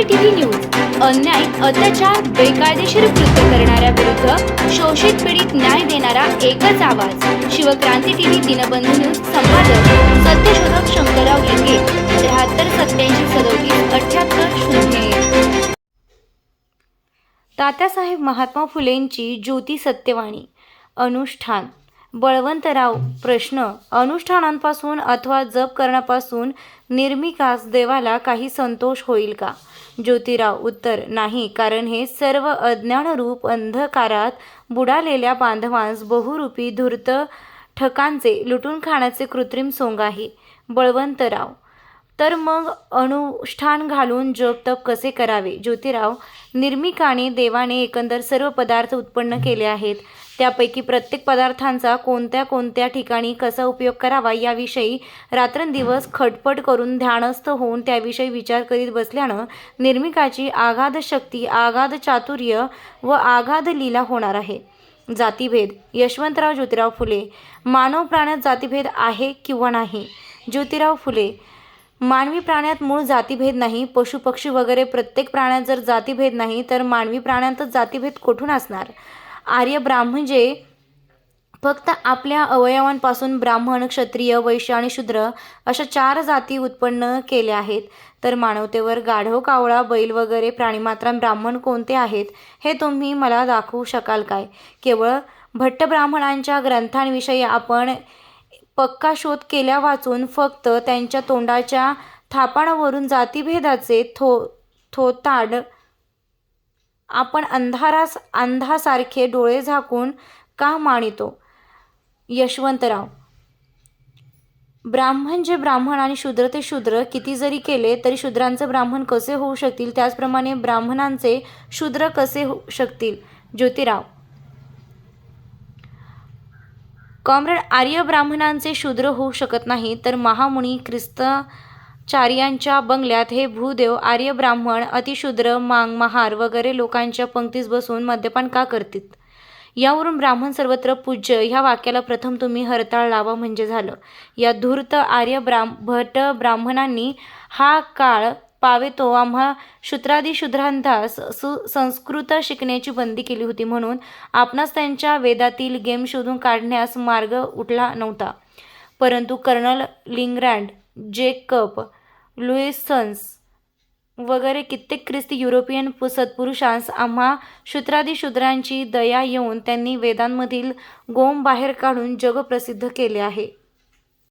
क्रांती TV news अन्याय अत्याचार बेकायदेशीर कृत्य करणाऱ्या विरुद्ध शोषित पीडित न्याय देणारा एकच आवाज. शिवक्रांती टीव्ही दिनबंधू न्यूज संपादक सत्यशोधक शंकरराव लिंगे त्र्याहत्तर सत्याऐंशी सदोतीस अठ्याहत्तर शून्य तात्यासाहेब महात्मा फुलेंची ज्योती सत्यवाणी अनुष्ठान. बळवंतराव प्रश्न. अनुष्ठानांपासून अथवा जप करण्यापासून निर्मिकास देवाला काही संतोष होईल का? ज्योतिराव उत्तर. नाही कारण हे सर्व अज्ञानरूप अंधकारात बुडालेल्या बांधवांस बहुरूपी धूर्त ठकांचे लुटून खाण्याचे कृत्रिम सोंग आहे. बळवंतराव तर मग अनुष्ठान घालून जप तप कसे करावे? ज्योतिराव निर्मिकाने देवाने एकंदर सर्व पदार्थ उत्पन्न केले आहेत. त्यापैकी प्रत्येक पदार्थांचा कोणत्या कोणत्या ठिकाणी कसा उपयोग करावा याविषयी रात्रंदिवस खटपट करून ध्यानस्थ होऊन त्याविषयी विचार करीत बसल्यानं निर्मिकाची आगाध शक्ती आगाध चातुर्य व आगाध लीला होणार आहे. जातीभेद. यशवंतराव ज्योतिराव फुले. मानव प्राण्यात जातीभेद आहे किंवा नाही? ज्योतिराव फुले मानवी प्राण्यात मूळ जातीभेद नाही पशुपक्षी वगैरे प्रत्येक प्राण्यात जर जातीभेद नाही तर मानवी प्राण्यांतच जातीभेद कुठून असणार? आर्य ब्राह्मण जे फक्त आपल्या अवयवांपासून ब्राह्मण क्षत्रिय वैश्य आणि शूद्र अशा चार जाती उत्पन्न केल्या आहेत. तर मानवतेवर गाढव कावळा बैल वगैरे प्राणीमात्रा ब्राह्मण कोणते आहेत हे तुम्ही मला दाखवू शकाल काय? केवळ भट्ट ब्राह्मणांच्या ग्रंथांविषयी आपण पक्का शोध केल्या वाचून फक्त त्यांच्या तोंडाच्या थापाणावरून जातीभेदाचे थो थोताड आपण अंधारास अंधासारखे डोळे झाकून का मानितो? यशवंतराव. ब्राह्मण जे ब्राह्मण आणि शूद्र ते शूद्र किती जरी केले तरी शूद्रांचे ब्राह्मण कसे होऊ शकतील? त्याचप्रमाणे ब्राह्मणांचे शूद्र कसे होऊ शकतील? ज्योतिराव. कॉम्रेड आर्य ब्राह्मणांचे शूद्र होऊ शकत नाही तर महामुनी ख्रिस्ताचार्यांच्या बंगल्यात हे भूदेव आर्य ब्राह्मण अतिशूद्र मांग महार वगैरे लोकांच्या पंक्तीस बसून मद्यपान का करतील यावरून ब्राह्मण सर्वत्र पूज्य ह्या वाक्याला प्रथम तुम्ही हरताळ लावा म्हणजे झालं. या धूर्त आर्य ब्राह्म भट ब्राह्मणांनी हा काळ पावेतो. आम्हा शूद्रादी शूद्रांधास सुसंस्कृत शिकण्याची बंदी केली होती म्हणून आपणास त्यांच्या वेदातील गेम शोधून काढण्यास मार्ग उठला नव्हता. परंतु कर्नल लिंग्रँड जेकब लुईसन्स वगैरे कित्येक ख्रिस्ती युरोपियन सत्पुरुषांस आम्हा शूत्रादिशूद्रांची दया येऊन त्यांनी वेदांमधील गोम बाहेर काढून जगप्रसिद्ध केले आहे.